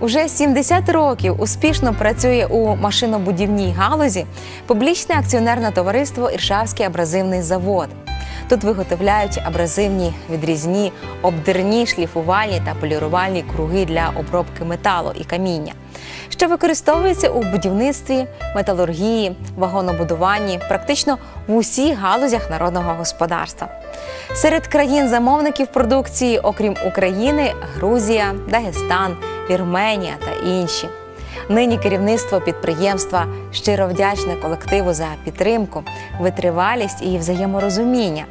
Уже 70 років успішно працює у машинобудівній галузі публічне акціонерне товариство Іршавський абразивний завод. Тут виготовляють абразивні відрізні, обдирні, шліфувальні та полірувальні круги для обробки металу і каміння, що використовується у будівництві, металургії, вагонобудуванні, практично в усіх галузях народного господарства. Серед країн-замовників продукції, окрім України, Грузія, Дагестан, Вірменія та інші. Нині керівництво підприємства щиро вдячне колективу за підтримку, витривалість і взаєморозуміння,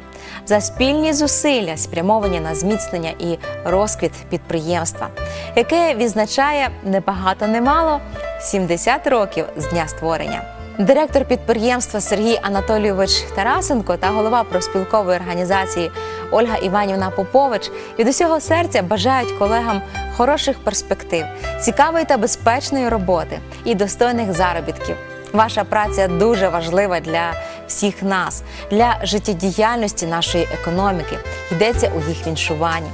за спільні зусилля, спрямовані на зміцнення і розквіт підприємства, яке відзначає небагато немало 70 років з дня створення. Директор підприємства Сергій Анатолійович Тарасенко та голова профспілкової організації Ольга Іванівна Попович від усього серця бажають колегам хороших перспектив, цікавої та безпечної роботи і достойних заробітків. Ваша праця дуже важлива для всіх нас, для життєдіяльності нашої економіки. Йдеться у їх віншуванні.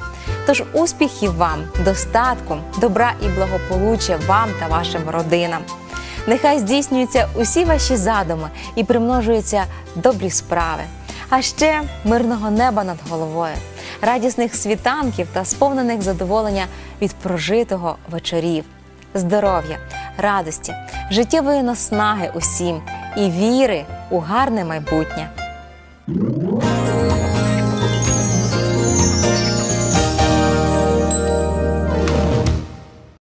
Тож успіхів вам, достатку, добра і благополуччя вам та вашим родинам. Нехай здійснюються усі ваші задуми і примножуються добрі справи. А ще мирного неба над головою, радісних світанків та сповнених задоволення від прожитого вечорів, здоров'я, радості, життєвої наснаги усім і віри у гарне майбутнє.